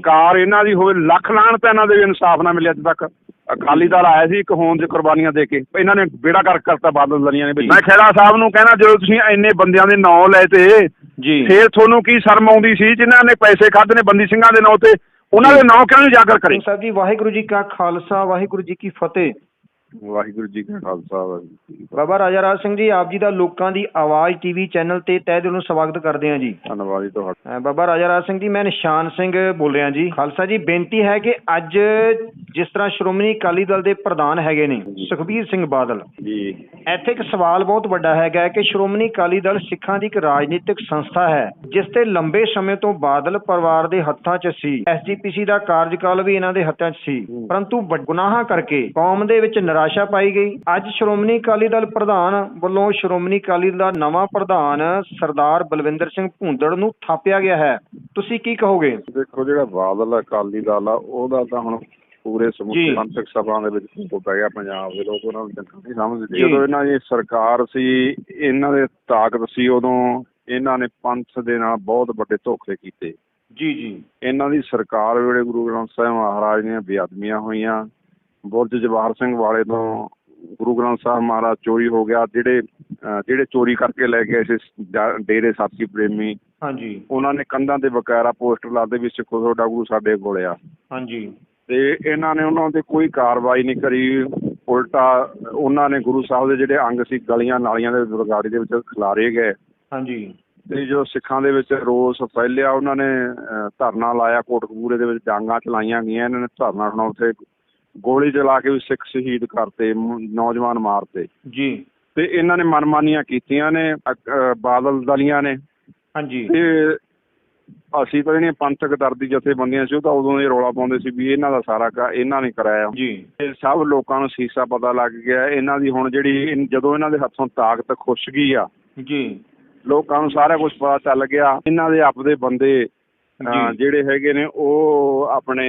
ਸਰਕਾਰ ਇਹਨਾਂ ਦੀ ਹੋਵੇ ਲੱਖ ਲਾਣ ਤਾਂ ਇਹਨਾਂ ਦੇ ਵੀ ਇਨਸਾਫ ਨਾ ਮਿਲਿਆ ਅੱਜ ਤੱਕ। ਅਕਾਲੀ ਦਲ ਆਇਆ ਸੀ ਇੱਕ ਹੋਣ ਦੀ ਕੁਰਬਾਨੀਆਂ ਦੇ ਕੇ। ਇਹਨਾਂ ਨੇ ਬੇੜਾ ਕਰ ਕਰਤਾ ਬਾਦਲ ਦਲੀਆਂ ਨੇ ਮੈਂ ਖੇੜਾ ਸਾਹਿਬ ਨੂੰ ਕਹਿਣਾ ਜਦੋਂ ਤੁਸੀਂ ਇੰਨੇ ਬੰਦਿਆਂ ਦੇ ਨਾਂ ਲਏ ਤੇ ਜੀ। ਫੇਰ ਤੁਹਾਨੂੰ ਕੀ ਸ਼ਰਮ ਆਉਂਦੀ ਸੀ? ਜਿਨ੍ਹਾਂ ਨੇ ਪੈਸੇ ਖਾਦੇ ਨੇ ਬੰਦੀ ਸਿੰਘਾਂ ਦੇ ਨਾਂ ਤੇ ਉਹਨਾਂ ਦੇ ਨਾਂ ਕਿਉਂ ਨਹੀਂ ਉਜਾਗਰ ਕਰੇ? ਸਾਹਿਬ ਜੀ ਵਾਹਿਗੁਰੂ ਜੀ ਕਾ ਖਾਲਸਾ ਵਾਹਿਗੁਰੂ ਜੀ ਕੀ ਫਤਿਹ। ਵਾਹਿਗੁਰੂ ਜੀ ਕਾ ਖਾਲਸਾ ਵਾਹਿਗੁਰੂ ਜੀ ਕੀ ਬਾਬਾ ਰਾਜਾ ਰਾਜ ਸਿੰਘ ਜੀ ਆਪ ਜੀ ਦਾ ਲੋਕਾਂ ਦੀ ਆਵਾਜ਼ ਟੀਵੀ ਚੈਨਲ ਤੇ ਤਹਿ ਦਿਲੋਂ ਸਵਾਗਤ ਕਰਦੇ ਹਾਂ ਜੀ। ਧੰਨਵਾਦ ਜੀ ਤੁਹਾਡਾ। ਅਹ ਬਾਬਾ ਰਾਜਾ ਰਾਜ ਸਿੰਘ ਜੀ ਮੈਂ ਨਿਸ਼ਾਨ ਸਿੰਘ ਬੋਲ ਰਿਹਾ ਜੀ। ਖਾਲਸਾ ਜੀ ਬੇਨਤੀ ਹੈ ਕਿ ਅੱਜ ਜਿਸ ਤਰ੍ਹਾਂ ਸ਼੍ਰੋਮਣੀ ਅਕਾਲੀ ਦਲ ਦੇ ਪ੍ਰਧਾਨ ਹੈਗੇ ਨੇ ਸੁਖਬੀਰ ਸਿੰਘ ਬਾਦਲ। ਜੀ। ਇੱਥੇ ਇੱਕ ਸਵਾਲ ਬਹੁਤ ਵੱਡਾ ਹੈਗਾ ਹੈ ਕਿ ਸ਼੍ਰੋਮਣੀ ਅਕਾਲੀ ਦਲ ਸਿੱਖਾਂ ਦੀ ਇੱਕ ਰਾਜਨੀਤਿਕ ਸੰਸਥਾ ਹੈ ਜਿਸ ਤੇ ਲੰਬੇ ਸਮੇਂ ਤੋਂ ਬਾਦਲ ਪਰਿਵਾਰ ਦੇ ਹੱਥਾਂ 'ਚ ਸੀ ਐਸਜੀਪੀਸੀ ਦਾ ਕਾਰਜਕਾਲ ਵੀ ਇਹਨਾਂ ਦੇ ਹੱਥਾਂ 'ਚ ਸੀ ਪਰੰਤੂ ਵੱਡ- ਗੁਨਾਹਾਂ ਕਰਕੇ ਕੌਮ ਦੇ ਵਿੱਚ ਨਿਰਾਸ਼ਾ ਪਾਈ ਗਈ। ਅੱਜ ਸ਼੍ਰੋਮਣੀ ਅਕਾਲੀ ਦਲ ਪ੍ਰਧਾਨ ਵੱਲੋਂ ਸ਼੍ਰੋਮਣੀ ਅਕਾਲੀ ਦਲ ਦਾ ਨਵਾਂ ਪ੍ਰਧਾਨ ਸਰਦਾਰ ਬਲਵਿੰਦਰ ਸਿੰਘ ਭੂੰਦੜ ਨੂੰ ਥਾਪਿਆ ਗਿਆ ਹੈ। ਤੁਸੀਂ ਕੀ ਕਹੋਗੇ? ਦੇਖੋ ਜਿਹੜਾ ਬਾਦਲ ਅਕਾਲੀ ਦਲ ਆ ਉਹਦਾ ਤਾਂ ਹੁਣ ਪੂਰੇ। ਸਮੁੱਚੇ ਸਭਾ ਦੇ ਵਿੱਚ ਭੂਗੋ ਪੈ ਗਿਆ ਪੰਜਾਬ ਦੇ ਲੋਕ ਉਹਨਾਂ ਨੂੰ ਚੰਗਾ ਨਹੀਂ ਸਮਝਦੇ। ਜਦੋਂ ਇਹਨਾਂ ਦੀ ਸਰਕਾਰ ਸੀ ਇਹਨਾਂ ਦੇ ਤਾਕਤ ਸੀ ਉਦੋਂ ਇਹਨਾਂ ਨੇ ਪੰਥ ਦੇ ਨਾਲ ਬਹੁਤ ਵੱਡੇ ਧੋਖੇ ਕੀਤੇ। ਜੀ ਜੀ। ਇਹਨਾਂ ਦੀ ਸਰਕਾਰ ਵੇਲੇ ਗੁਰੂ ਗ੍ਰੰਥ ਸਾਹਿਬ ਮਹਾਰਾਜ ਦੀਆਂ ਬੇਅਦਬੀਆਂ ਹੋਈਆਂ ਬੁਰਜ ਜਵਾਹਰ ਸਿੰਘ ਵਾਲੇ ਤੋਂ ਗੁਰੂ ਗ੍ਰੰਥ ਸਾਹਿਬ ਮਹਾਰਾਜ ਚੋਰੀ ਹੋ ਗਿਆ ਜਿਹੜੇ ਜਿਹੜੇ ਚੋਰੀ ਕਰਕੇ ਲੈ ਗਏ ਸੀ ਡੇਰੇ ਸਾਥੀ ਪ੍ਰੇਮੀ ਹਾਂਜੀ। ਉਹਨਾਂ ਨੇ ਕੰਧਾਂ ਤੇ ਬਕਾਇਦਾ ਪੋਸਟਰ ਲਾਦੇ ਵੀ ਸਿੱਖੋ ਤੁਹਾਡਾ ਗੁਰੂ ਸਾਡੇ ਕੋਲ ਆ। ਹਾਂਜੀ। ਤੇ ਇਹਨਾਂ ਨੇ ਉਹਨਾਂ ਤੇ ਕੋਈ ਕਾਰਵਾਈ ਨਹੀਂ ਕਰੀ ਉਲਟਾ ਉਹਨਾਂ ਨੇ ਗੁਰੂ ਸਾਹਿਬ ਦੇ ਜਿਹੜੇ ਅੰਗ ਸੀ ਗਲੀਆਂ ਨਾਲੀਆਂ ਦੇ ਬਰਗਾੜੀ ਦੇ ਵਿੱਚ ਖਿਲਾਰੇ ਗਏ। ਹਾਂਜੀ। ਤੇ ਜੋ ਸਿੱਖਾਂ ਦੇ ਵਿੱਚ ਰੋਸ ਫੈਲਿਆ ਉਹਨਾਂ ਨੇ ਧਰਨਾ ਲਾਇਆ ਕੋਟਕਪੂਰੇ ਦੇ ਵਿੱਚ ਡਾਂਗਾਂ ਚਲਾਈਆਂ ਗਈਆਂ ਇਹਨਾਂ ਨੇ ਧਰਨਾ ਸੁਣਾ ਉੱਥੇ ਗੋਲੀ ਚਲਾ ਕੇ ਵੀ ਸਿੱਖ ਸ਼ਹੀਦ ਕਰਤੇ ਨੌਜਵਾਨ ਮਾਰਤੇ। ਜੀ। ਤੇ ਇਹਨਾਂ ਨੇ ਮਨਮਾਨੀਆਂ ਕੀਤੀਆਂ ਨੇ ਬਾਦਲ ਦਲੀਆਂ ਨੇ। ਹਾਂਜੀ। ਤੇ ਅਸੀਂ ਤਾਂ ਜਿਹੜੀਆਂ ਪੰਥਕ ਦਰਦੀ ਜਥੇਬੰਦੀਆਂ ਸੀ ਉਹ ਤਾਂ ਉਦੋਂ ਇਹ ਰੌਲਾ ਪਾਉਂਦੇ ਸੀ ਵੀ ਇਹਨਾਂ ਦਾ ਸਾਰਾ ਕਾ ਇਹਨਾਂ ਨੇ ਕਰਾਇਆ। ਜੀ। ਇਹ ਸਭ ਲੋਕਾਂ ਨੂੰ ਸੀਸਾ ਪਤਾ ਲੱਗ ਗਿਆ। ਇਹਨਾਂ ਦੀ ਹੁਣ ਜਿਹੜੀ ਜਦੋਂ ਇਹਨਾਂ ਦੇ ਹੱਥੋਂ ਤਾਕਤ ਖੁੱਸ ਗਈ ਆ ਜੀ। ਲੋਕਾਂ ਨੂੰ ਸਾਰਾ ਕੁਝ ਪਤਾ ਚੱਲ ਗਿਆ। ਇਹਨਾਂ ਦੇ ਆਪਦੇ ਬੰਦੇ। ਜਿਹੜੇ ਹੈਗੇ ਨੇ ਉਹ ਆਪਣੇ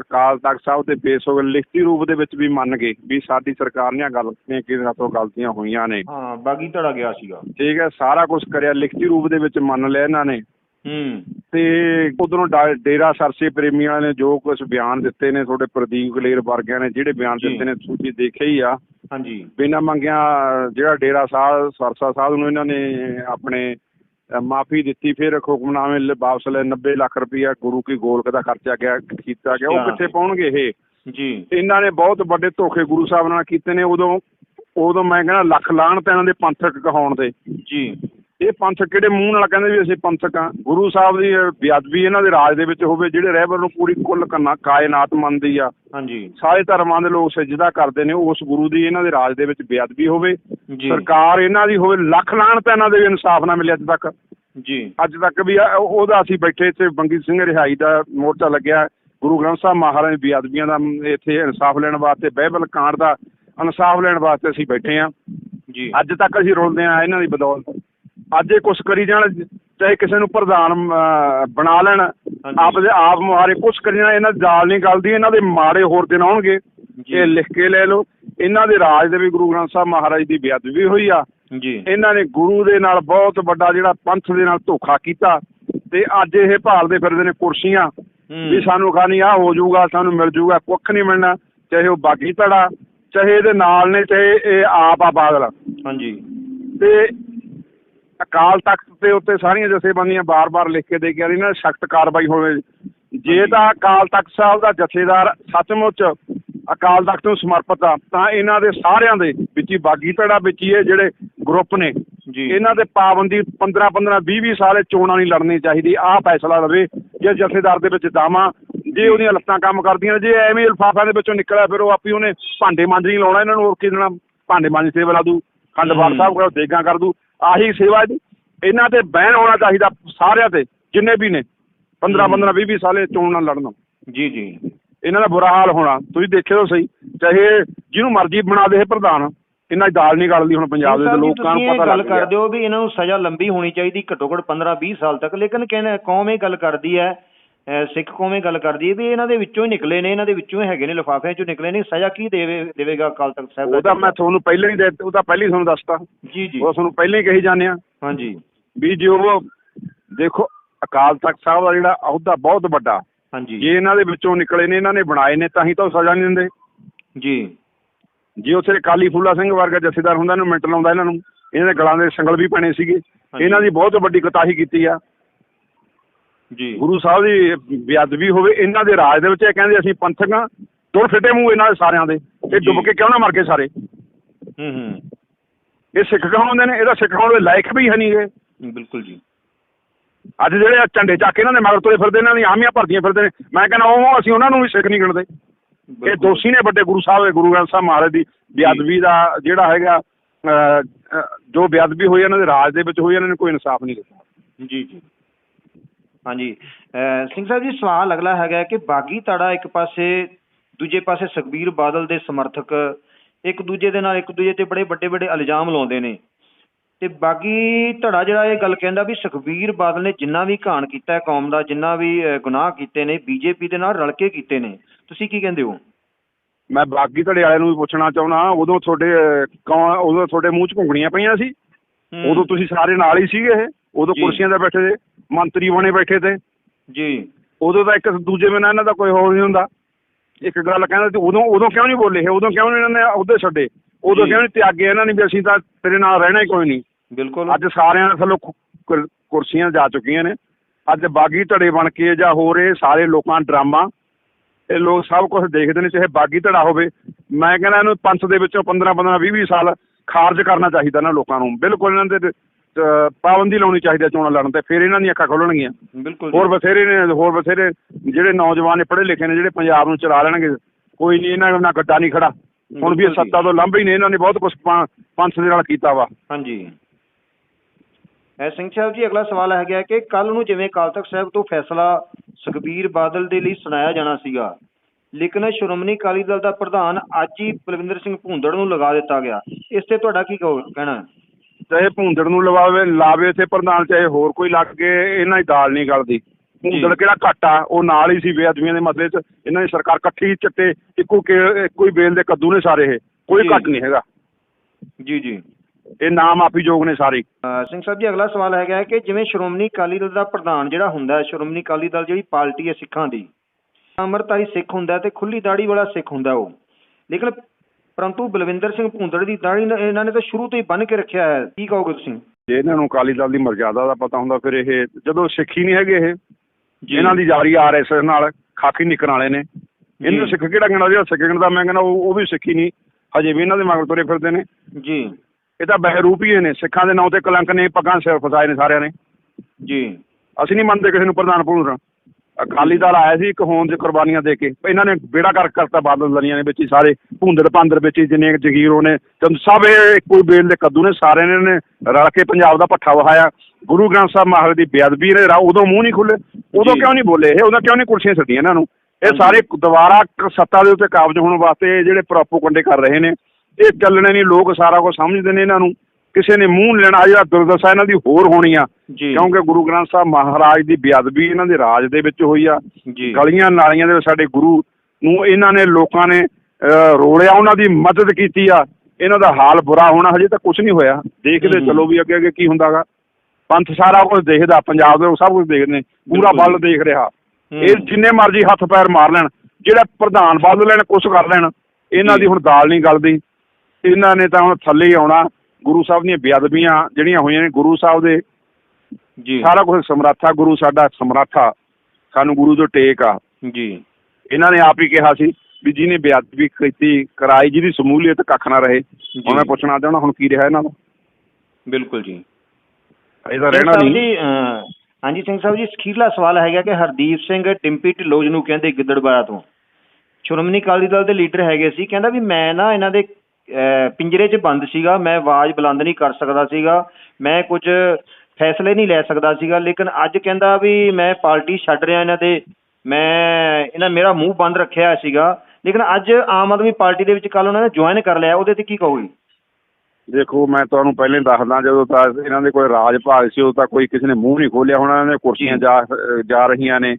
ਅਕਾਲ ਤਖਤ ਸਾਹਿਬ ਤੇ ਹੋ ਗਏ ਲਿਖਤੀ ਰੂਪ ਦੇ ਵਿੱਚ ਵੀ ਮੰਨ ਗਏ ਵੀ ਸਾਡੀ ਸਰਕਾਰ ਨੇ ਗੱਲ ਨੇ ਕਿਸੇ ਹੱਥੋਂ ਗਲਤੀਆਂ ਹੋਈਆਂ ਨੇ। ਹਾਂ ਬਾਗੀ ਧੜਾ ਗਿਆ ਸੀਗਾ। ਠੀਕ ਹੈ ਸਾਰਾ ਕੁਝ ਕਰਿਆ ਲਿਖਤੀ ਰੂਪ ਦੇ ਵਿੱਚ ਮੰਨ ਲਿਆ ਇਹਨਾਂ ਨੇ। ਹੂੰ। ਤੇ ਉਧਰੋਂ ਡੇਰਾ ਸਰਸੇ ਪ੍ਰੇਮੀਆਂ ਨੇ ਜੋ ਕੁਝ ਬਿਆਨ ਦਿੱਤੇ ਨੇ ਤੁਹਾਡੇ ਪ੍ਰਦੀਪ ਕਲੇਰ ਵਰਗਿਆਂ ਨੇ ਜਿਹੜੇ ਬਿਆਨ। ਦਿੱਤੇ ਨੇ ਤੁਸੀਂ ਦੇਖਿਆ ਹੀ ਆ। ਹਾਂਜੀ। ਬਿਨਾਂ ਮੰਗਿਆ ਜਿਹੜਾ ਡੇਰਾ ਸਾਹਿਬ ਸਰਸਾ ਸਾਹਿਬ ਨੂੰ ਇਹਨਾਂ ਨੇ ਆਪਣੇ ਮਾਫੀ ਦਿੱਤੀ ਫਿਰ ਹੁਕਮਨਾਮੇ ਵਾਪਸ ਲੈ 90 ਲੱਖ ਰੁਪਇਆ ਗੁਰੂ ਕੀ ਗੋਲਕ ਦਾ ਖਰਚਾ ਗਿਆ ਕੀਤਾ ਗਿਆ ਉਹ। ਕਿੱਥੇ ਪਾਉਣਗੇ ਇਹ? ਜੀ। ਇਹਨਾਂ ਨੇ ਬਹੁਤ ਵੱਡੇ ਧੋਖੇ ਗੁਰੂ ਸਾਹਿਬ ਨਾਲ ਕੀਤੇ ਨੇ ਉਦੋਂ ਉਦੋਂ ਮੈਂ ਕਹਿੰਦਾ ਲੱਖ ਲਾਹਣ ਤੇ ਇਹਨਾਂ ਦੇ ਪੰਥਕ ਕਹਾਉਣ ਦੇ। ਜੀ। ਇਹ ਪੰਥਕ ਕਿਹੜੇ ਮੂੰਹ ਨਾਲ ਕਹਿੰਦੇ ਵੀ ਅਸੀਂ ਪੰਥਕ ਆ ਗੁਰੂ ਸਾਹਿਬ ਦੀ ਬੇਅਦਬੀ ਇਹਨਾਂ ਦੇ ਰਾਜ ਦੇ ਵਿੱਚ ਹੋਵੇ ਜਿਹੜੇ ਰਹਿਬਰ ਨੂੰ ਪੂਰੀ ਕੁੱਲ ਕੰਨਾ ਕਾਇਨਾਤ ਮੰਨਦੀ ਆ। ਹਾਂਜੀ। ਸਾਰੇ ਧਰਮਾਂ ਦੇ ਲੋਕ ਸਜਦਾ ਕਰਦੇ ਨੇ ਉਸ ਗੁਰੂ ਦੀ ਇਹਨਾਂ ਦੇ ਰਾਜ ਦੇ ਵਿੱਚ ਬੇਅਦਬੀ ਹੋਵੇ। ਸਰਕਾਰ ਇਹਨਾਂ ਦੀ ਹੋਵੇ ਲੱਖ ਲਾਹਣ ਤਾਂ ਇਹਨਾਂ ਦੇ ਵੀ ਇਨਸਾਫ ਨਾ ਮਿਲੇ ਅੱਜ ਤੱਕ। ਜੀ। ਅੱਜ ਤੱਕ ਵੀ ਉਹਦਾ ਅਸੀਂ ਬੈਠੇ ਇੱਥੇ ਬੰਗੀ ਸਿੰਘ ਰਿਹਾਈ ਦਾ ਮੋਰਚਾ ਲੱਗਿਆ। ਗੁਰੂ ਗ੍ਰੰਥ ਸਾਹਿਬ ਮਹਾਰਾਜ ਦੀ ਬੇਅਦਬੀਆਂ ਦਾ ਇੱਥੇ ਇਨਸਾਫ ਲੈਣ ਵਾਸਤੇ ਬਾਈਬਲ ਕਾਂਡ ਦਾ ਇਨਸਾਫ ਲੈਣ ਵਾਸਤੇ ਅਸੀਂ ਬੈਠੇ ਆ ਜੀ। ਅੱਜ ਤੱਕ ਅਸੀਂ ਰੁਲਦੇ ਆ ਇਹਨਾਂ ਦੀ ਬਦੌਲਤ। ਅੱਜ ਇਹ ਕੁਛ ਕਰੀ ਜਾਣ ਚਾਹੇ ਕਿਸੇ ਨੂੰ ਪ੍ਰਧਾਨ ਬਣਾ ਲੈਣ ਆਪ ਦੇ ਆਪ ਮੁਹਾਰੇ ਕੁਛ ਕਰੀ ਜਾਣ ਇਹਨਾਂ ਦਾਲ ਨਹੀਂ ਗਲਦੀ ਇਹਨਾਂ ਦੇ ਮਾੜੇ ਹੋਰ ਦਿਨ ਆਉਣਗੇ। ਇਹ ਲਿਖ ਕੇ ਲੈ ਲਓ। ਇਹਨਾਂ ਦੇ ਰਾਜ ਦੇ ਵੀ ਗੁਰੂ ਗ੍ਰੰਥ ਸਾਹਿਬ ਮਹਾਰਾਜ ਦੀ ਬੇਅਦਬੀ ਹੋਈ ਆ। ਜੀ। ਇਹਨਾਂ ਨੇ ਗੁਰੂ ਦੇ ਨਾਲ ਬਹੁਤ ਵੱਡਾ ਜਿਹੜਾ ਪੰਥ ਦੇ ਨਾਲ ਧੋਖਾ ਕੀਤਾ। ਤੇ ਅੱਜ ਇਹ ਭਾਲਦੇ ਫਿਰਦੇ ਨੇ ਕੁਰਸੀਆਂ। ਵੀ ਸਾਨੂੰ ਖਾਣੀ ਆ ਹੋ ਜਾਊਗਾ ਸਾਨੂੰ ਮਿਲ ਜਾਊਗਾ ਕੁੱਖ ਨਹੀਂ ਮਿਲਣਾ। ਚਾਹੇ ਉਹ ਬਾਗੀ ਧੜਾ ਚਾਹੇ ਇਹਦੇ ਨਾਲ ਨੇ ਚਾਹੇ ਇਹ ਆਪ ਆ ਬਾਦਲ। ਹਾਂਜੀ। ਤੇ ਅਕਾਲ ਤਖਤ ਦੇ ਉੱਤੇ ਸਾਰੀਆਂ ਜਥੇਬੰਦੀਆਂ ਬਾਰ-ਬਾਰ ਲਿਖ ਕੇ ਦੇ ਕੇ ਆ ਰਹੀਆਂ ਨੇ ਸਖਤ ਕਾਰਵਾਈ ਹੋਵੇ। ਜੇ ਤਾਂ ਅਕਾਲ ਤਖਤ ਸਾਹਿਬ ਦਾ ਜਥੇਦਾਰ ਸੱਚਮੁੱਚ ਅਕਾਲ ਤਖਤ ਨੂੰ ਸਮਰਪਿਤ ਆ ਤਾਂ ਇਹਨਾਂ ਦੇ ਸਾਰਿਆਂ ਦੇ ਵਿੱਚ ਹੀ ਬਾਗੀ ਧੜਾ ਵਿੱਚ ਹੀ ਇਹ ਜਿਹੜੇ ਗਰੁੱਪ ਨੇ ਜੀ। ਇਹਨਾਂ ਤੇ ਪਾਬੰਦੀ 15 15 20 20 ਸਾਲੇ ਚੋਣਾਂ ਨਹੀਂ ਲੜਨੀ ਚਾਹੀਦੀ ਆਹ ਫੈਸਲਾ ਲਵੇ ਜੇ ਜਥੇਦਾਰ ਦੇ ਵਿੱਚ ਦਾਵਾ ਜੇ ਉਹਦੀਆਂ ਲੱਤਾਂ ਕੰਮ ਕਰਦੀਆਂ ਜੇ ਐਵੇਂ ਲਿਫਾਫਿਆਂ ਦੇ ਵਿੱਚੋਂ ਨਿਕਲਿਆ ਫਿਰ ਉਹ ਆਪੀ ਉਹਨੇ ਭਾਂਡੇ ਮਾਂਜਣੀ ਲਾਉਣਾ ਇਹਨਾਂ ਨੂੰ ਹੋਰ ਕੀ ਦੇਣਾ ਭਾਂਡੇ ਮਾਂਜ ਸੇਵਾ ਲਾ ਦੂ ਖੰਡਵਾਰ ਸਾਹਿਬ ਕੋਲ ਦੇਗਾ ਕਰ ਦੂ ਆਹੀ ਸੇਵਾ ਇਹਦੀ ਇਹਨਾਂ ਤੇ ਬਹਿਨ ਹੋਣਾ ਚਾਹੀਦਾ ਸਾਰਿਆਂ ਤੇ ਜਿੰਨੇ ਵੀ ਨੇ। 15 15 20 20 ਸਾਲੇ ਚੋਣ ਨਾਲ ਲੜਨ। ਜੀ ਜੀ। ਇਹਨਾਂ ਦਾ ਬੁਰਾ ਹਾਲ ਹੋਣਾ। ਤੁਸੀਂ ਦੇਖਿਓ ਸਹੀ। ਚਾਹੇ ਜਿਹਨੂੰ ਮਰਜ਼ੀ ਬਣਾ ਦੇ ਇਹ ਪ੍ਰਧਾਨ। ਇਹਨਾਂ ਦੀ ਦਾਲ ਨਹੀਂ ਗਲਦੀ ਹੁਣ ਪੰਜਾਬ ਦੇ ਲੋਕਾਂ ਨੂੰ ਪਤਾ ਗੱਲ ਲੱਗ ਗਿਆ। ਕਰਦੇ ਹੋ ਵੀ ਇਹਨਾਂ ਨੂੰ ਸਜ਼ਾ ਲੰਬੀ ਹੋਣੀ ਚਾਹੀਦੀ ਘੱਟੋ ਘੱਟ 15 20 ਸਾਲ ਤੱਕ। ਲੇਕਿਨ ਕਹਿੰਦੇ ਕੌਮ ਇਹ ਗੱਲ ਕਰਦੀ ਹੈ ਸਿੱਖ ਕੌਮ ਗੱਲ ਕਰਦੀ ਹੈ ਵੀ ਇਹਨਾਂ ਦੇ ਵਿੱਚੋਂ ਹੀ ਨਿਕਲੇ ਨੇ ਇਹਨਾਂ ਦੇ ਵਿੱਚੋਂ ਹੀ ਹੈਗੇ ਨੇ ਲਿਫਾਫਿਆਂ ਚੋਂ ਨਿਕਲੇ ਨੇ ਸਜ਼ਾ ਕੀ ਦੇਵੇ ਦੇਵੇਗਾ ਅਕਾਲ ਤਖਤ ਸਾਹਿਬ ਦਾ ਉਹਦਾ ਮੈਂ ਤੁਹਾਨੂੰ ਪਹਿਲਾਂ ਹੀ ਦੇ ਉਹ ਤਾਂ ਪਹਿਲਾਂ ਹੀ ਤੁਹਾਨੂੰ ਦੱਸਤਾ। ਜੀ ਜੀ। ਉਹ ਤੁਹਾਨੂੰ ਪਹਿਲਾਂ ਹੀ ਕਹੀ ਜਾਂਦੇ ਆ। ਹਾਂਜੀ। ਵੀ ਜੋ ਦੇਖੋ ਅਕਾਲ ਤਖਤ ਸਾਹਿਬ ਦਾ ਜਿਹੜਾ ਅਹੁਦਾ ਬਹੁਤ ਵੱਡਾ। ਹਾਂਜੀ। ਜੇ ਇਹਨਾਂ ਦੇ ਵਿੱਚੋਂ ਨਿਕਲੇ ਨੇ ਇਹਨਾਂ ਨੇ ਬਣਾਏ ਨੇ ਤਾਂ ਹੀ ਤਾਂ ਉਹ ਸਜ਼ਾ ਨਹੀਂ ਦਿੰਦੇ। ਜੀ। ਜੇ ਉੱਥੇ ਕਾਲੀ ਫੂਲਾ ਸਿੰਘ ਵਰਗਾ ਜਥੇਦਾਰ ਹੁੰਦਾ ਇਹਨੂੰ ਮਿੰਟ ਲਾਉਂਦਾ ਇਹਨਾਂ ਨੂੰ। ਇਹਨਾਂ ਦੇ ਗਲਾਂ ਦੇ ਸੰਗਲ ਵੀ ਪੈਣੇ ਸੀਗੇ। ਇਹਨਾਂ ਦੀ ਬਹੁਤ ਵੱਡੀ ਕੋਤਾਹੀ ਕੀਤੀ ਆ। ਜੀ। ਗੁਰੂ ਸਾਹਿਬ ਦੀ ਬੇਅਦਬੀ ਹੋਵੇ ਇਹਨਾਂ ਦੇ ਰਾਜ ਦੇ ਵਿੱਚ ਇਹ ਕਹਿੰਦੇ ਅਸੀਂ ਪੰਥਕ ਆ ਤੁਰ ਫਿੱਟੇ ਮੂੰਹ ਇਹਨਾਂ ਦੇ ਸਾਰਿਆਂ ਦੇ। ਇਹ ਡੁੱਬ। ਕੇ ਕਿਉਂ ਨਾ ਮਰ ਗਏ ਸਾਰੇ? ਹੂੰ ਹੂੰ। ਇਹ ਸਿੱਖ ਕਹਾਉਂਦੇ ਨੇ? ਇਹਦਾ ਸਿੱਖ ਕਹਾਉਣ ਦੇ ਲਾਇਕ ਵੀ ਹੈ ਨਹੀਂਗੇ ਬਿਲਕੁਲ ਜੀ। ਅੱਜ ਜਿਹੜੇ ਝੰਡੇ ਚੱਕ ਕੇ ਇਹਨਾਂ ਦੇ ਮਗਰ ਤੁਰੇ ਫਿਰਦੇ ਇਹਨਾਂ ਦੀਆਂ ਆਮੀਆਂ ਭਰਦੀਆਂ ਫਿਰਦੇ ਨੇ। ਮੈਂ ਕਹਿੰਦਾ ਉਹ ਅਸੀਂ ਉਹਨਾਂ ਨੂੰ ਵੀ ਸਿੱਖ ਨਹੀਂ ਗਿਣਦੇ। ਇਹ। ਦੋਸ਼ੀ ਨੇ ਵੱਡੇ ਗੁਰੂ ਸਾਹਿਬ ਗੁਰੂ ਗ੍ਰੰਥ ਸਾਹਿਬ ਮਹਾਰਾਜ ਦੀ ਬੇਅਦਬੀ ਦਾ ਜਿਹੜਾ ਹੈਗਾ ਜੋ ਬੇਅਦਬੀ ਹੋਈ ਇਹਨਾਂ ਦੇ ਰਾਜ ਦੇ ਵਿੱਚ ਹੋਈ ਇਹਨਾਂ ਨੇ ਕੋਈ ਇਨਸਾਫ ਨਹੀਂ ਦਿੱਤਾ। ਜੀ ਜੀ। ਹਾਂਜੀ। ਸਿੰਘ ਸਾਹਿਬ ਜੀ ਸਵਾਲ ਅਗਲਾ ਹੈਗਾ ਕਿ ਬਾਗੀ ਧੜਾ ਇੱਕ ਪਾਸੇ ਦੂਜੇ ਪਾਸੇ ਸੁਖਬੀਰ ਬਾਦਲ ਦੇ ਸਮਰਥਕ ਇੱਕ ਦੂਜੇ ਦੇ ਨਾਲ ਇੱਕ ਦੂਜੇ ਤੇ ਬੜੇ ਵੱਡੇ ਵੱਡੇ ਇਲਜ਼ਾਮ ਲਾਉਂਦੇ ਨੇ। ਤੇ ਬਾਗੀ ਧੜਾ ਜਿਹੜਾ ਇਹ ਗੱਲ ਕਹਿੰਦਾ ਵੀ ਸੁਖਬੀਰ ਬਾਦਲ ਨੇ ਜਿੰਨਾ ਵੀ ਘਾਣ ਕੀਤਾ ਹੈ ਕੌਮ ਦਾ ਜਿੰਨਾ ਵੀ ਅਹ, ਗੁਨਾਹ ਕੀਤੇ ਨੇ ਬੀਜੇਪੀ ਦੇ ਨਾਲ ਰਲ ਕੇ ਕੀਤੇ ਨੇ। ਤੁਸੀਂ ਕੀ ਕਹਿੰਦੇ ਹੋ? ਮੈਂ ਬਾਗੀ ਧੜੇ ਵਾਲਿਆਂ ਨੂੰ ਵੀ ਪੁੱਛਣਾ ਚਾਹੁੰਦਾ ਉਦੋਂ ਤੁਹਾਡੇ ਅਹ, ਕੌਣ ਉਦੋਂ ਤੁਹਾਡੇ ਮੂੰਹ 'ਚ ਘੁੰਗਣੀਆਂ ਪਈਆਂ ਸੀ। ਉਦੋਂ ਤੁਸੀਂ ਸਾਰੇ ਨਾਲ ਹੀ ਸੀਗੇ ਇਹ? ਉਦੋਂ ਜੀ। ਕੁਰਸੀਆਂ ਤੇ ਬੈਠੇ ਤੇ ਮੰਤਰੀ ਬਣੇ ਬੈਠੇ ਤੇ। ਜੀ। ਉਦੋਂ ਤਾਂ ਇੱਕ ਦੂਜੇ ਬਿਨਾਂ ਇਹਨਾਂ ਦਾ ਕੋਈ ਹੋਰ ਨਹੀਂ ਹੁੰਦਾ। ਇੱਕ ਗੱਲ ਕਹਿੰਦਾ ਤੇ ਉਦੋਂ ਉਦੋਂ ਕਿਉਂ ਨਹੀਂ ਬੋਲੇ? ਇਹ ਉਦੋਂ ਕਿਉਂ ਨਹੀਂ ਇਹਨਾਂ ਨੇ ਉਹਦੇ ਛੱਡੇ? ਉਦੋਂ ਜੀ। ਕਿਉਂ ਨਹੀਂ ਤਿਆਗੇ ਇਹਨਾਂ ਨੇ ਵੀ ਅਸੀਂ ਤਾਂ ਤੇਰੇ ਨਾਲ ਰਹਿਣਾ ਹੀ ਕੋਈ ਨਹੀਂ। ਬਿਲਕੁਲ। ਅੱਜ ਸਾਰਿਆਂ ਦੇ ਥੱਲੋਂ ਕੁ- ਕੁਰ- ਕੁਰਸੀਆਂ ਜਾ ਚੁੱਕੀਆਂ ਨੇ। ਅੱਜ ਬਾਗੀ ਧੜੇ ਬਣ ਕੇ ਜਾਂ ਹੋਰ ਇਹ ਸਾਰੇ ਲੋਕਾਂ ਦਾ ਡਰਾਮਾ। ਇਹ ਲੋਕ ਸਭ ਕੁਝ ਦੇਖਦੇ ਨੇ ਚਾਹੇ ਬਾਗੀ ਧੜਾ ਹੋਵੇ। ਮੈਂ ਕਹਿੰਦਾ ਇਹਨੂੰ ਪੰਥ ਦੇ ਵਿੱਚੋਂ 15 15 20 20 ਸਾਲ ਖਾਰਜ ਕਰਨਾ ਚਾਹੀਦਾ ਨਾ ਲੋਕਾਂ ਨੂੰ। ਬਿਲਕੁਲ ਇਹਨਾਂ ਦੇ ਪਾਬੰਦੀ ਲਾਉਣੀ ਚਾਹੀਦੀ ਹੈ ਚੋਣਾਂ ਲੜਨ ਤੇ ਫਿਰ ਇਹਨਾਂ ਦੀਆਂ ਅੱਖਾਂ ਖੋਲਣਗੀਆਂ ਬਿਲਕੁਲ। ਹੋਰ ਬਥੇਰੇ ਨੇ ਹੋਰ ਬਥੇਰੇ ਜਿਹੜੇ ਨੌਜਵਾਨ ਨੇ ਪੜ੍ਹੇ ਲਿਖੇ ਨੇ ਜਿਹੜੇ ਪੰਜਾਬ ਨੂੰ ਚਲਾ ਲੈਣਗੇ ਕੋਈ ਨਹੀਂ ਇਹਨਾਂ ਨਾਲ ਗੱਡਾ ਨਹੀਂ ਖੜਾ ਹੁਣ ਵੀ। ਸੱਤਾ ਤੋਂ ਲਾਂਭੇ ਹੀ ਨੇ ਇਹਨਾਂ ਨੇ ਬਹੁਤ ਕੁਝ ਪੰਥ ਦੇ ਨਾਲ ਕੀਤਾ ਵਾ ਹਾਂਜੀ ਐ ਸਿੰਘ ਸਾਹਿਬ ਜੀ ਅਗਲਾ ਸਵਾਲ ਹੈ ਗਿਆ ਕਿ ਕੱਲ ਨੂੰ ਜਿਵੇਂ ਅਕਾਲ ਤਖਤ ਸਾਹਿਬ ਤੋਂ ਫੈਸਲਾ ਸੁਖਬੀਰ ਬਾਦਲ ਦੇ ਲਈ ਸੁਣਾਇਆ ਜਾਣਾ ਸੀਗਾ ਲੇਕਿਨ ਸ਼੍ਰੋਮਣੀ ਅਕਾਲੀ ਦਲ ਦਾ ਪ੍ਰਧਾਨ ਅੱਜ ਹੀ ਬਲਵਿੰਦਰ ਸਿੰਘ ਭੂੰਦੜ ਨੂੰ ਲਗਾ ਦਿੱਤਾ ਗਿਆ ਇਸ ਤੇ ਤੁਹਾਡਾ ਕੀ ਕਹੋ ਕਹਿਣਾ ਹੈ? ਚਾਹੇ ਭੂੰਦੜ ਨੂੰ ਲਵਾਵੇ ਲਾਵੇ ਤੇ ਪ੍ਰਧਾਨ ਚਾਹੇ ਹੋਰ ਕੋਈ ਲੱਗ ਕੇ ਇਹਨਾਂ ਦੀ ਦਾਲ ਨਹੀਂ ਗਲਦੀ। ਭੂੰਦੜ ਕਿਹੜਾ ਘੱਟ ਉਹ ਨਾਲ ਹੀ ਸੀ ਬੇਅਦਬੀਆਂ ਦੇ ਮਸਲੇ 'ਚ। ਇਹਨਾਂ ਦੀ ਸਰਕਾਰ ਇਕੱਠੀ ਚੱਟੇ ਇੱਕੋ ਕੇ- ਇੱਕੋ ਹੀ ਬੇਲ ਦੇ ਕੱਦੂ ਨੇ ਸਾਰੇ ਇਹ। ਕੋਈ। ਘੱਟ ਨਹੀਂ ਹੈਗਾ। ਜੀ ਜੀ। ਇਹ ਨਾਮ ਆਪੀ ਯੋਗ ਨੇ ਸਾਰੇ। ਸਿੰਘ ਸਾਹਿਬ ਜੀ ਅਗਲਾ ਸਵਾਲ ਹੈਗਾ ਹੈ ਕਿ ਜਿਵੇਂ ਸ਼੍ਰੋਮਣੀ ਅਕਾਲੀ ਦਲ ਦਾ ਪ੍ਰਧਾਨ ਜਿਹੜਾ ਹੁੰਦਾ ਹੈ ਸ਼੍ਰੋਮਣੀ ਅਕਾਲੀ ਦਲ ਜਿਹੜੀ ਪਾਰਟੀ ਹੈ ਸਿੱਖਾਂ ਦੀ ਅੰਮ੍ਰਿਤਧਾਰੀ ਸਿੱਖ ਹੁੰਦਾ ਤੇ ਖੁੱਲੀ ਦਾੜੀ ਵਾਲਾ ਸਿੱਖ ਹੁੰਦਾ ਉਹ। ਲੇਕਿਨ ਪਰੰਤੂ ਬਲਵਿੰਦਰ ਸਿੰਘ ਭੂੰਦੜ ਦੀ ਦਾੜੀ ਨਾ- ਇਹਨਾਂ ਨੇ ਤਾਂ ਸ਼ੁਰੂ ਤੋਂ ਹੀ ਬੰਨ ਕੇ ਰੱਖਿਆ ਹੈ। ਕੀ ਕਹੋਗੇ ਤੁਸੀਂ? ਜੇ ਇਹਨਾਂ ਨੂੰ ਅਕਾਲੀ ਦਲ ਦੀ ਮਰਜ਼ਾਦਾ ਦਾ ਪਤਾ ਹੁੰਦਾ ਫਿਰ ਇਹ ਜਦੋਂ ਸਿੱਖੀ ਨਹੀਂ ਹੈਗੇ ਇਹ। ਜੀ। ਇਹਨਾਂ ਦੀ ਜਾਰੀ ਆਰਐਸਐਸ ਨਾਲ ਖਾਕੀ ਨਿਕਣ ਵਾਲੇ ਨੇ। ਇਹਨਾਂ ਜੀ। ਸਿੱਖ ਕਿਹੜਾ ਗਿਣਦਾ ਜਿਹੜਾ ਸਿੱਖ ਗਿਣਦਾ ਮੈਂ ਕਹਿੰਦਾ ਉਹ ਉਹ ਵੀ ਸਿੱਖੀ ਨਹੀਂ। ਹਜੇ ਵੀ ਇਹਨਾਂ ਦੇ ਮਗਰ ਤੁਰੇ ਫਿਰਦੇ ਨੇ। ਜੀ। ਇਹ ਤਾਂ ਬਹਿਰੂਪ ਹੀ ਨੇ ਸਿੱਖਾਂ ਦੇ ਨਾਂ ਤੇ ਕਲੰਕ ਨੇ ਪੱਗਾਂ ਸਿਰ ਫਸਾਏ ਨੇ ਸਾਰਿਆਂ ਨੇ। ਜੀ। ਅਸੀਂ ਨਹੀਂ ਮੰਨਦੇ ਕਿਸੇ ਨੂੰ ਪ੍ਰਧਾਨ ਭੂਰ ਅਕਾਲੀ ਦਲ ਆਇਆ ਸੀ ਇੱਕ ਹੋਂਦ 'ਚ ਕੁਰਬਾਨੀਆਂ ਦੇ ਕੇ। ਇਹਨਾਂ ਨੇ ਬੇੜਾ ਕਰ ਕਰਤਾ ਬਾਦਲ ਦਲੀਆਂ ਦੇ ਵਿੱਚ ਹੀ ਸਾਰੇ ਭੁੰਦੜ ਭਾਂਦੜ ਵਿੱਚ ਹੀ ਜਿੰਨੇ ਜਗੀਰ ਉਹਨੇ ਚੰਦ ਸਭ ਇਹ ਕੋਈ ਬੇਲ ਦੇ ਕੱਦੂ ਨੇ ਸਾਰਿਆਂ ਨੇ ਇਹਨੇ ਰਲ ਕੇ ਪੰਜਾਬ ਦਾ ਪੱਠਾ ਵਹਾਇਆ। ਗੁਰੂ ਗ੍ਰੰਥ ਸਾਹਿਬ ਮਹਾਰਾਜ ਦੀ ਬੇਅਦਬੀ ਨੇ ਰਾ- ਉਦੋਂ ਮੂੰਹ ਨਹੀਂ ਖੁੱਲੇ ਉਦੋਂ। ਕਿਉਂ ਨਹੀਂ ਬੋਲੇ? ਇਹ ਉਦੋਂ ਕਿਉਂ ਨਹੀਂ ਕੁਰਸੀਆਂ ਛੱਡੀਆਂ ਇਹਨਾਂ ਨੂੰ? ਇਹ। ਸਾਰੇ ਦੁਬਾਰਾ ਸੱਤਾ ਦੇ ਉੱਤੇ ਕਾਬਜ ਹੋਣ ਵਾਸਤੇ ਜਿਹੜੇ ਪ੍ਰੋਪੋਗੰਡੇ ਕਰ ਰਹੇ ਨੇ ਇਹ ਚੱਲਣੇ ਨਹੀਂ ਲੋਕ ਸਾਰਾ ਕੁਝ ਸਮਝਦੇ ਨੇ ਇਹਨਾਂ ਨੂੰ। ਕਿਸੇ ਨੇ ਮੂੰਹ ਲੈਣਾ ਜਿਹੜਾ ਦੁਰਦਸ਼ਾ ਇਹਨਾਂ ਦੀ ਹੋਰ ਹੋਣੀ ਆ। ਕਿਉਂਕਿ ਗੁਰੂ ਗ੍ਰੰਥ ਸਾਹਿਬ ਮਹਾਰਾਜ ਦੀ ਬੇਅਦਬੀ ਇਹਨਾਂ ਦੇ ਰਾਜ ਦੇ ਵਿੱਚ ਹੋਈ ਆ। ਗਲੀਆਂ ਨਾਲੀਆਂ ਦੇ ਵਿੱਚ ਸਾਡੇ ਗੁਰੂ ਨੂੰ ਇਹਨਾਂ ਨੇ ਲੋਕਾਂ ਨੇ ਰੋਲਿਆ ਉਹਨਾਂ ਦੀ ਮਦਦ ਕੀਤੀ ਆ। ਇਹਨਾਂ ਦਾ ਹਾਲ ਬੁਰਾ ਹੋਣਾ ਹਜੇ ਤਾਂ ਕੁਝ ਨਹੀਂ ਹੋਇਆ। ਦੇਖਦੇ। ਚਲੋ ਵੀ ਅੱਗੇ ਅੱਗੇ ਕੀ ਹੁੰਦਾਗਾ। ਪੰਥ ਸਾਰਾ ਕੁਝ ਦੇਖਦਾ ਪੰਜਾਬ ਦੇ ਸਭ ਕੁਝ ਦੇਖਦੇ ਪੂਰਾ ਬਲ ਦੇਖ ਰਿਹਾ। ਇਹ ਜਿੰਨੇ ਮਰਜ਼ੀ ਹੱਥ ਪੈਰ ਮਾਰ ਲੈਣ ਜਿਹੜਾ ਪ੍ਰਧਾਨ ਬਦਲ ਲੈਣ ਕੁਛ ਕਰ ਲੈਣ ਇਹਨਾਂ। ਦੀ ਹੁਣ ਦਾਲ ਨਹੀਂ ਗਲਦੀ। ਇਹਨਾਂ ਨੇ ਤਾਂ ਹੁਣ ਥੱਲੇ ਹੀ ਆਉਣਾ। ਗੁਰੂ ਸਾਹਿਬ ਦੀਆਂ ਬੇਅਦਬੀਆਂ ਜਿਹੜੀਆਂ ਹੋਈਆਂ ਨੇ ਗੁਰੂ ਸਾਹਿਬ ਦੇ ਜੀ। ਸਾਰਾ ਕੁਝ ਸਮਰੱਥਾ ਗੁਰੂ ਸਾਡਾ ਸਮਰੱਥਾ ਸਾਨੂੰ ਗੁਰੂ ਤੋਂ ਟੇਕ ਆ। ਜੀ। ਇਹਨਾਂ ਨੇ ਆਪ ਹੀ ਕਿਹਾ ਸੀ ਵੀ ਜਿਹਨੇ ਬੇਅਦਬੀ ਕੀਤੀ ਕਰਾਈ ਜਿਹਦੀ ਸਮੂਲੀਅਤ ਕੱਖ ਨਾ ਰਹੇ। ਹੁਣ ਮੈਂ ਪੁੱਛਣਾ ਚਾਹੁੰਦਾ ਹੁਣ ਕੀ ਰਿਹਾ ਇਹਨਾਂ ਦਾ ਬਿਲਕੁਲ ਜੀ। ਇਹ ਤਾਂ ਸਿੰਘ ਰਹਿਣਾ ਨਹੀਂ। ਹਾਂਜੀ ਸਿੰਘ ਸਾਹਿਬ ਜੀ ਅਖੀਰਲਾ ਸਵਾਲ ਹੈਗਾ ਕਿ ਹਰਦੀਪ ਸਿੰਘ ਟਿੰਪੀ ਢਿੱਲੋਂ ਜਿਹਨੂੰ ਕਹਿੰਦੇ ਗਿੱਦੜਬਾਰਾ ਤੋਂ। ਸ਼੍ਰੋਮਣੀ ਅਕਾਲੀ ਦਲ ਦੇ ਲੀਡਰ ਹੈਗੇ ਸੀ ਕਹਿੰਦਾ ਵੀ ਮੈਂ ਨਾ ਇਹਨਾਂ ਦੇ ਅਹ, ਪਿੰਜਰੇ 'ਚ ਬੰਦ ਸੀਗਾ। ਮੈਂ ਆਵਾਜ਼ ਬੁਲੰਦ ਨਹੀਂ ਕਰ ਸਕਦਾ ਸੀਗਾ। ਮੈਂ ਕੁਝ ਫੈਸਲੇ ਨਹੀਂ ਲੈ ਸਕਦਾ ਸੀਗਾ। ਲੇਕਿਨ ਅੱਜ ਕਹਿੰਦਾ ਵੀ ਮੈਂ ਪਾਰਟੀ ਛੱਡ ਰਿਹਾ ਇਹਨਾਂ ਦੇ। ਮੈਂ ਇਹਨਾਂ ਮੇਰਾ ਮੂੰਹ ਬੰਦ ਰੱਖਿਆ ਸੀਗਾ। ਲੇਕਿਨ ਅੱਜ ਆਮ ਆਦਮੀ ਪਾਰਟੀ ਦੇ ਵਿੱਚ ਕੱਲ ਉਹਨਾਂ ਨੇ ਜੁਆਇਨ ਕਰ ਲਿਆ। ਉਹਦੇ ਤੇ ਕੀ ਕਹੋਗੇ? ਦੇਖੋ ਮੈਂ ਤੁਹਾਨੂੰ ਪਹਿਲੇ ਦੱਸਦਾ ਜਦੋਂ ਤਾਂ ਇਹਨਾਂ ਦੇ ਕੋਈ ਰਾਜ ਭਾਗ ਸੀ ਉਦੋਂ ਤਾਂ ਕੋਈ ਕਿਸੇ ਨੇ ਮੂੰਹ ਨਹੀਂ ਖੋਲਿਆ ਹੁਣ। ਇਹਨਾਂ ਦੇ ਕੁਰਸੀਆਂ ਜਾ ਜਾ ਰਹੀਆਂ ਨੇ।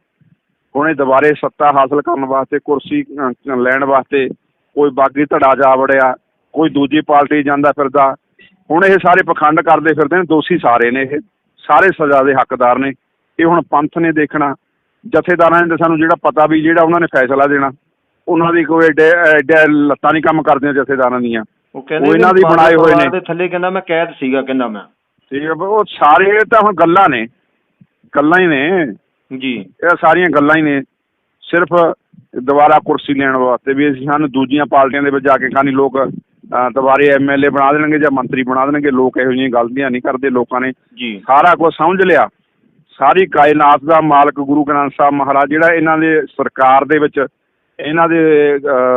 ਹੁਣ ਇਹ ਦੁਬਾਰੇ ਸੱਤਾ ਹਾਸਲ ਕਰਨ ਵਾਸਤੇ ਕੁਰਸੀ ਅਹ, ਲੈਣ ਵਾਸਤੇ ਕੋਈ ਬਾਗੀ ਧੜਾ ਜਾ ਵੜਿਆ। ਕੋਈ ਦੂਜੀ ਪਾਰਟੀ ਜਾਂਦਾ ਫਿਰਦਾ। ਹੁਣ ਇਹ ਸਾਰੇ ਪਖੰਡ ਕਰਦੇ ਫਿਰਦੇ ਨੇ ਦੋਸ਼ੀ ਸਾਰੇ ਨੇ ਇਹ। ਸਾਰੇ ਸਜ਼ਾ ਦੇ ਹੱਕਦਾਰ ਨੇ। ਇਹ ਹੁਣ ਪੰਥ ਨੇ ਦੇਖਣਾ। ਜਥੇਦਾਰਾਂ ਨੇ ਸਾਨੂੰ ਜਿਹੜਾ ਪਤਾ ਵੀ ਜਿਹੜਾ ਉਹਨਾਂ ਨੇ ਫੈਸਲਾ ਦੇਣਾ ਉਹਨਾਂ ਦੀ ਕੋਈ ਐਡੇ ਲੱਤਾਂ ਨਹੀਂ ਕੰਮ ਕਰਦੀਆਂ ਜਥੇਦਾਰਾਂ ਦੀਆਂ। ਉਹ ਕਹਿੰਦੇ ਇਹਨਾਂ ਦੀ ਬਣਾਏ ਹੋਏ ਨੇ। ਦੇ ਥੱਲੇ ਕਹਿੰਦਾ ਮੈਂ ਕੈਦ ਸੀਗਾ ਕਹਿੰਦਾ ਮੈਂ। ਠੀਕ ਹੈ ਉਹ ਸਾਰੇ ਤਾਂ ਹੁਣ ਗੱਲਾਂ ਨੇ। ਗੱਲਾਂ ਹੀ ਨੇ। ਜੀ। ਇਹ ਸਾਰੀਆਂ ਗੱਲਾਂ ਹੀ ਨੇ। ਸਿਰਫ ਦੁਬਾਰਾ ਕੁਰਸੀ ਲੈਣ ਵਾਸਤੇ ਵੀ ਅਸੀਂ ਸਾਨੂੰ ਦੂਜੀਆਂ ਪਾਰਟੀਆਂ ਦੇ ਵਿੱਚ ਜਾ ਕੇ ਖਾਨੀ ਲੋਕ ਦੁਬਾਰੇ ਐਮਐਲਏ ਬਣਾ ਦੇਣਗੇ ਜਾਂ ਮੰਤਰੀ ਬਣਾ ਦੇਣਗੇ ਲੋਕ ਇਹੋ ਜਿਹੀਆਂ ਗਲਤੀਆਂ ਨਹੀਂ ਕਰਦੇ ਲੋਕਾਂ ਨੇ ਜੀ। ਸਾਰਾ ਕੁਝ ਸਮਝ ਲਿਆ। ਸਾਰੀ ਕਾਇਨਾਤ ਦਾ ਮਾਲਕ ਗੁਰੂ ਗ੍ਰੰਥ ਸਾਹਿਬ ਮਹਾਰਾਜ ਜਿਹੜਾ ਇਹਨਾਂ ਦੇ ਸਰਕਾਰ ਦੇ ਵਿੱਚ ਇਹਨਾਂ ਦੇ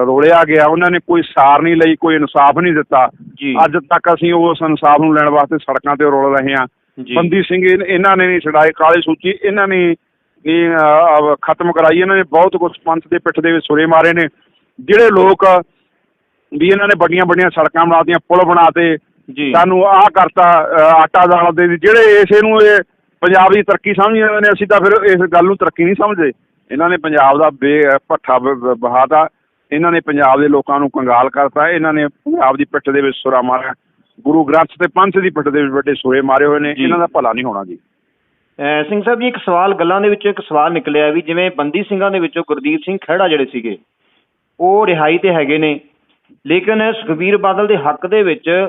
ਰੋਲਿਆ ਗਿਆ ਉਹਨਾਂ ਨੇ ਕੋਈ ਸਾਰ ਨਹੀਂ ਲਈ ਕੋਈ ਇਨਸਾਫ ਨਹੀਂ ਦਿੱਤਾ। ਅੱਜ ਤੱਕ ਅਸੀਂ ਉਸ ਇਨਸਾਫ ਨੂੰ ਲੈਣ ਵਾਸਤੇ ਸੜਕਾਂ ਤੇ ਰੋਲ ਰਹੇ ਹਾਂ। ਬੰਦੀ ਸਿੰਘ ਇਹ- ਇਹਨਾਂ ਨੇ ਨਹੀਂ ਛਡਾਏ ਕਾਲੀ ਸੂਚੀ ਇਹਨਾਂ ਨੇ ਇਹ ਖਤਮ ਕਰਾਈ। ਇਹਨਾਂ ਨੇ ਬਹੁਤ ਕੁਝ ਪੰਥ ਦੇ ਪਿੱਠ ਦੇ ਵਿੱਚ ਸੁਰੇ ਮਾਰੇ ਨੇ। ਜਿਹੜੇ ਲੋਕ ਵੀ ਇਹਨਾਂ ਨੇ ਵੱਡੀਆਂ ਵੱਡੀਆਂ ਸੜਕਾਂ ਬਣਾਤੀਆਂ ਪੁਲ ਬਣਾਤੇ। ਜੀ। ਸਾਨੂੰ ਆਹ ਕਰਤਾ ਆਟਾ ਦਾਲ ਦੇ ਵੀ। ਜਿਹੜੇ ਇਸੇ ਨੂੰ ਇਹ ਪੰਜਾਬ ਦੀ ਤਰੱਕੀ ਸਮਝ ਜਾਂਦੇ ਨੇ ਅਸੀਂ ਤਾਂ ਫਿਰ ਇਸ ਗੱਲ ਨੂੰ ਤਰੱਕੀ ਨਹੀਂ ਸਮਝਦੇ। ਇਹਨਾਂ ਨੇ ਪੰਜਾਬ ਦਾ ਬੇ ਭੱਠਾ ਬ- ਬ- ਬਹਾਤਾ। ਇਹਨਾਂ ਨੇ ਪੰਜਾਬ ਦੇ ਲੋਕਾਂ ਨੂੰ ਕੰਗਾਲ ਕਰਤਾ। ਇਹਨਾਂ ਨੇ ਪੰਜਾਬ ਦੀ ਪਿੱਠ ਦੇ ਵਿੱਚ ਸੁਰਾ ਮਾਰਿਆ। ਗੁਰੂ ਗ੍ਰੰਥ ਤੇ ਪੰਥ ਦੀ ਪਿੱਠ ਦੇ ਵਿੱਚ ਵੱਡੇ ਸੁਰੇ ਮਾਰੇ ਹੋਏ ਨੇ। ਜੀ। ਇਹਨਾਂ ਦਾ ਭਲਾ ਨਹੀਂ ਹੋਣਾ ਜੀ। ਅਹ ਸਿੰਘ ਸਾਹਿਬ ਜੀ ਇੱਕ ਸਵਾਲ ਗੱਲਾਂ ਦੇ ਵਿੱਚੋਂ ਇੱਕ ਸਵਾਲ ਨਿਕਲਿਆ ਵੀ ਜਿਵੇਂ ਬੰਦੀ ਸਿੰਘਾਂ ਦੇ ਵਿੱਚੋਂ ਗੁਰਦੀਪ ਸਿੰਘ ਖਹਿੜਾ ਜਿਹੜੇ ਸੀਗੇ ਉਹ ਰਿਹਾਈ ਤੇ ਹੈਗੇ ਨੇ। ਲੇਕਿਨ ਸੁਖਬੀਰ ਬਾਦਲ ਦੇ ਹੱਕ ਦੇ ਵਿੱਚ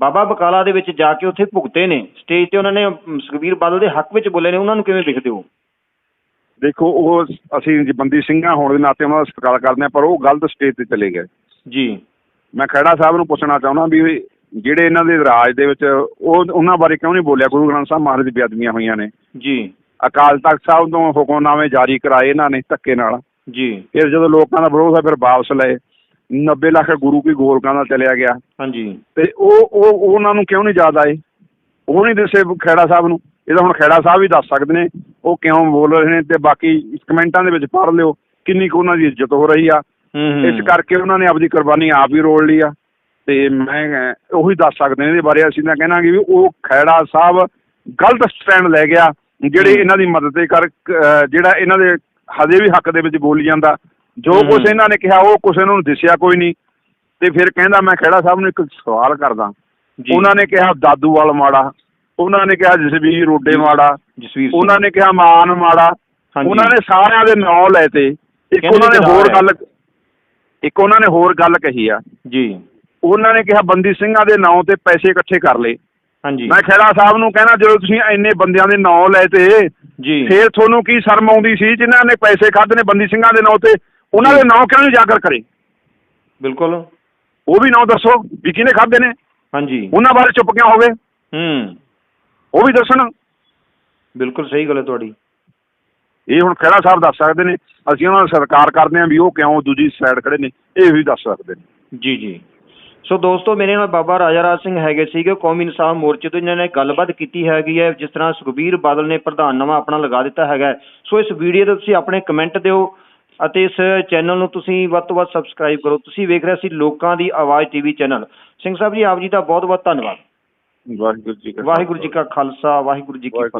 ਬਾਬਾ ਬਕਾਲਾ ਦੇ ਵਿੱਚ ਜਾ ਕੇ ਉੱਥੇ ਭੁਗਤੇ ਨੇ। ਸਟੇਜ ਤੇ ਉਹਨਾਂ ਨੇ ਅਮ, ਸੁਖਬੀਰ ਬਾਦਲ ਦੇ ਹੱਕ ਵਿੱਚ ਬੋਲੇ ਨੇ। ਉਹਨਾਂ ਨੂੰ ਕਿਵੇਂ ਦੇਖਦੇ ਹੋ? ਦੇਖੋ ਉਹ ਅਸੀਂ ਜੀ ਬੰਦੀ ਸਿੰਘਾਂ ਹੋਣ ਦੇ ਨਾਤੇ ਉਹਨਾਂ ਦਾ ਸਤਿਕਾਰ ਕਰਦੇ ਹਾਂ ਪਰ ਉਹ ਗਲਤ ਸਟੇਜ ਤੇ ਚਲੇ ਗਏ। ਜੀ। ਮੈਂ ਖਹਿੜਾ ਸਾਹਿਬ ਨੂੰ ਪੁੱਛਣਾ ਚਾਹੁੰਦਾ ਵੀ ਜਿਹੜੇ ਇਹਨਾਂ ਦੇ ਰਾਜ ਦੇ ਵਿੱਚ ਉਹ ਉਹਨਾਂ ਬਾਰੇ ਕਿਉਂ ਨਹੀਂ ਬੋਲਿਆ? ਗੁਰੂ ਗ੍ਰੰਥ ਸਾਹਿਬ ਮਹਾਰਾਜ ਦੀ ਬੇਅਦਬੀਆਂ ਹੋਈਆਂ ਨੇ। ਜੀ। ਅਕਾਲ ਤਖਤ ਸਾਹਿਬ ਤੋਂ ਹੁਕਮਨਾਮੇ ਜਾਰੀ ਕਰਾਏ ਇਹਨਾਂ ਨੇ ਧੱਕੇ ਨਾਲ। ਜੀ। ਫਿਰ ਜਦੋਂ ਲੋਕਾਂ ਦਾ ਵਿਰੋਧ ਹੋਇਆ ਫਿਰ ਵਾਪਸ ਲਏ। 90 ਲੱਖ ਗੁਰੂ ਕੀ ਗੋਲਕਾਂ ਦਾ ਚਲਿਆ ਗਿਆ। ਹਾਂਜੀ। ਤੇ ਉਹ ਉਹ ਉਹ ਉਹਨਾਂ ਨੂੰ ਕਿਉਂ ਨਹੀਂ ਯਾਦ ਆਏ? ਉਹ ਨਹੀਂ ਦੱਸੇ ਖੈੜਾ ਸਾਹਿਬ ਨੂੰ। ਇਹ ਤਾਂ ਹੁਣ ਖੈੜਾ ਸਾਹਿਬ ਹੀ ਦੱਸ ਸਕਦੇ ਨੇ ਉਹ ਕਿਉਂ ਬੋਲ ਰਹੇ ਨੇ ਤੇ ਬਾਕੀ ਕਮੈਂਟਾਂ ਦੇ ਵਿੱਚ ਪੜ੍ਹ ਲਿਓ ਕਿੰਨੀ ਕੁ ਉਹਨਾਂ ਦੀ ਇੱਜ਼ਤ ਹੋ ਰਹੀ ਆ। ਇਸ ਕਰਕੇ ਉਹਨਾਂ ਨੇ ਆਪਦੀ ਕੁਰਬਾਨੀ ਆਪ ਹੀ ਰੋਲ ਲਈ ਆ। ਤੇ ਮੈਂ ਉਹੀ ਦੱਸ ਸਕਦੇ ਨੇ ਇਹਦੇ ਬਾਰੇ। ਅਸੀਂ ਤਾਂ ਕਹਿਣਾਗੇ ਵੀ ਉਹ ਖੈੜਾ ਸਾਹਿਬ ਗਲਤ ਸਟੈਂਡ ਲੈ ਗਿਆ ਜਿਹੜੇ। ਇਹਨਾਂ ਦੀ ਮਦਦ ਕਰ ਜਿਹੜਾ ਇਹਨਾਂ ਦੇ ਹਜੇ ਵੀ ਹੱਕ ਦੇ ਵਿੱਚ ਬੋਲੀ ਜਾਂਦਾ ਜੋ। ਕੁਝ ਇਹਨਾਂ ਨੇ ਕਿਹਾ ਉਹ ਕੁਝ ਇਹਨਾਂ ਨੂੰ ਦਿਸਿਆ ਕੋਈ ਨਹੀਂ। ਤੇ ਫਿਰ ਕਹਿੰਦਾ ਮੈਂ ਖੈੜਾ ਸਾਹਿਬ ਨੂੰ ਇੱਕ ਸਵਾਲ ਕਰਦਾ। ਉਹਨਾਂ ਨੇ ਕਿਹਾ ਦਾਦੂਵਾਲ ਮਾੜਾ। ਉਹਨਾਂ ਨੇ ਕਿਹਾ ਜਸਵੀਰ ਰੋਡੇ ਮਾੜਾ। ਜਸਵੀਰ ਉਹਨਾਂ ਨੇ ਕਿਹਾ ਮਾਨ ਮਾੜਾ। ਉਹਨਾਂ ਨੇ ਸਾਰਿਆਂ ਦੇ ਨਾਂ ਲਏ ਤੇ ਇੱਕ ਕਹਿੰਦੇ ਉਹਨਾਂ ਨੇ ਹੋਰ ਗੱਲ ਇੱਕ ਉਹਨਾਂ ਨੇ ਹੋਰ ਗੱਲ ਕਹੀ ਆ। ਜੀ। ਉਹਨਾਂ ਨੇ ਕਿਹਾ ਬੰਦੀ ਸਿੰਘਾਂ ਦੇ ਨਾਂ ਤੇ ਪੈਸੇ ਇਕੱਠੇ ਕਰ ਲਏ। ਹਾਂਜੀ। ਮੈਂ ਖੈਰਾ ਸਾਹਿਬ ਨੂੰ ਕਹਿਣਾ ਜਦੋਂ ਤੁਸੀਂ ਇੰਨੇ ਬੰਦਿਆਂ ਦੇ ਨਾਂ ਲਏ ਤੇ ਜੀ। ਫੇਰ ਤੁਹਾਨੂੰ ਕੀ ਸ਼ਰਮ ਆਉਂਦੀ ਸੀ? ਜਿਨ੍ਹਾਂ ਨੇ ਪੈਸੇ ਖਾਦੇ ਨੇ ਬੰਦੀ ਸਿੰਘਾਂ ਦੇ ਨਾਂ ਤੇ ਉਹਨਾਂ ਦੇ ਨਾਂ ਕਿਉਂ ਨਹੀਂ ਜਾਗਰ ਕਰੇ? ਬਿਲਕੁਲ। ਉਹ ਵੀ ਨਾਂ ਦੱਸੋ ਵੀ ਕਿਹਨੇ ਖਾਦੇ ਨੇ? ਹਾਂਜੀ। ਉਹਨਾਂ ਬਾਰੇ ਚੁੱਪ ਕਿਉਂ ਹੋਵੇ? ਹੂੰ। ਉਹ ਵੀ ਦੱਸਣ। ਬਿਲਕੁਲ ਸਹੀ ਗੱਲ ਹੈ ਤੁਹਾਡੀ। ਇਹ ਹੁਣ ਖਹਿਰਾ ਸਾਹਿਬ ਦੱਸ ਸਕਦੇ ਨੇ ਅਸੀਂ ਉਹਨਾਂ ਨੂੰ ਸਰਕਾਰ ਕਰਦੇ ਹਾਂ ਵੀ ਉਹ ਕਿਉਂ ਦੂਜੀ ਸਾਈਡ ਖੜੇ ਨੇ ਇਹ ਵੀ ਦੱਸ ਸਕਦੇ ਨੇ। ਜੀ ਜੀ। ਸੋ ਦੋਸਤੋ ਮੇਰੇ ਨਾਲ ਬਾਬਾ ਰਾਜਾ ਰਾਜ ਸਿੰਘ ਹੈਗੇ ਸੀਗੇ ਕੌਮੀ ਇਨਸਾਫ ਮੋਰਚੇ ਤੋਂ ਜਿਨ੍ਹਾਂ ਨੇ ਗੱਲਬਾਤ ਕੀਤੀ ਹੈਗੀ ਹੈ ਜਿਸ ਤਰ੍ਹਾਂ ਸੁਖਬੀਰ ਬਾਦਲ ਨੇ ਪ੍ਰਧਾਨਨਾਮਾ ਆਪਣਾ ਲਗਾ ਦਿੱਤਾ ਹੈਗਾ। ਸੋ ਇਸ ਵੀਡੀਓ ਤੇ ਤੁਸੀਂ ਆਪਣੇ ਕਮੈਂਟ ਦਿਓ ਅਤੇ ਇਸ ਚੈਨਲ ਨੂੰ ਤੁਸੀਂ ਵੱਧ ਤੋਂ ਵੱਧ ਸਬਸਕ੍ਰਾਈਬ ਕਰੋ। ਤੁਸੀਂ ਵੇਖ ਰਹੇ ਸੀ ਲੋਕਾਂ ਦੀ ਆਵਾਜ਼ ਟੀਵੀ ਚੈਨਲ ਸਿੰਘ ਸਾਹਿਬ ਜੀ ਆਪ ਜੀ ਦਾ ਬਹੁਤ ਬਹੁਤ ਧੰਨਵਾਦ। ਵਾਹਿਗੁਰੂ ਜੀ ਕਾ ਵਾਹਿਗੁਰੂ ਜੀ ਕਾ ਖਾਲਸਾ ਵਾਹਿਗੁਰੂ ਜੀ ਕੀ ਫਤਿਹ।